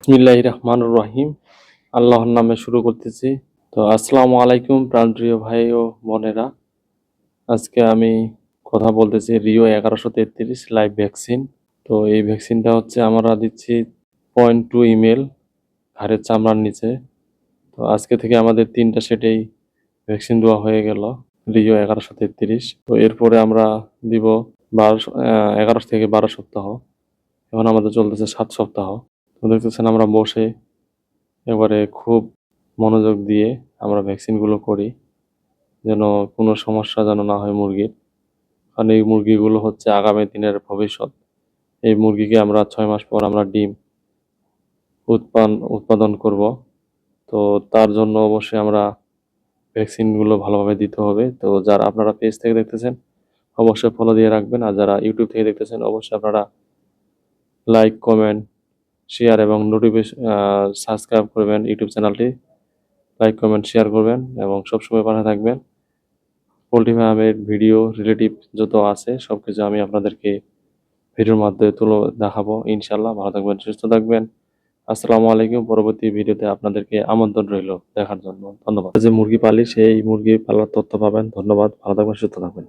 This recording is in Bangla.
বিসমিল্লাহ রহমান রহিম। আল্লাহর নামে শুরু করতেছি। তো আসসালামু আলাইকুম প্রাণপ্রিয় ভাই ও বোনেরা। আজকে আমি কথা বলতেছি রিও এগারোশো তেত্রিশ লাইভ ভ্যাকসিন তো এই ভ্যাকসিনটা হচ্ছে আমরা দিচ্ছি পয়েন্ট টু ইমেল ঘাড়ের চামড়ার নিচে। তো আজকে থেকে আমাদের তিনটা সেটেই ভ্যাকসিন দেওয়া হয়ে গেল রিও এগারোশো তেত্রিশ। তো এরপরে আমরা দিব বারোশো এগারোশো থেকে বারো সপ্তাহ। এখন আমাদের চলতেছে সাত সপ্তাহ। তো দেখতেছেন আমরা বসে এবারে খুব মনোযোগ দিয়ে আমরা ভ্যাকসিনগুলো করি, যেন কোনো সমস্যা যেন না হয় মুরগির। কারণ এই মুরগিগুলো হচ্ছে আগামী দিনের ভবিষ্যৎ। এই মুরগিকে আমরা ছয় মাস পর আমরা ডিম উৎপাদন উৎপাদন করব। তো তার জন্য অবশ্যই আমরা ভ্যাকসিনগুলো ভালোভাবে দিতে হবে। তো যারা আপনারা পেজ থেকে দেখতেছেন, অবশ্যই ফলো দিয়ে রাখবেন। আর যারা ইউটিউব থেকে দেখতেছেন, অবশ্যই আপনারা লাইক কমেন্ট শেয়ার এবং নোটিফিকেশন সাবস্ক্রাইব করবেন ইউটিউব চ্যানেলটি। লাইক কমেন্ট শেয়ার করবেন এবং সবসময় পাশে থাকবেন। পোলট্রি ফার্মের ভিডিও রিলেটিভ যত আছে সব কিছু আমি আপনাদেরকে ভিডিওর মাধ্যমে তুলে দেখাবো। ইনশাল্লাহ ভালো থাকবেন, সুস্থ থাকবেন। আসসালামু আলাইকুম। পরবর্তী ভিডিওতে আপনাদেরকে আমন্ত্রণ রইল দেখার জন্য। ধন্যবাদ। যে মুরগি পালি, সেই মুরগি পালার তথ্য পাবেন। ধন্যবাদ। ভালো থাকবেন, সুস্থ থাকবেন।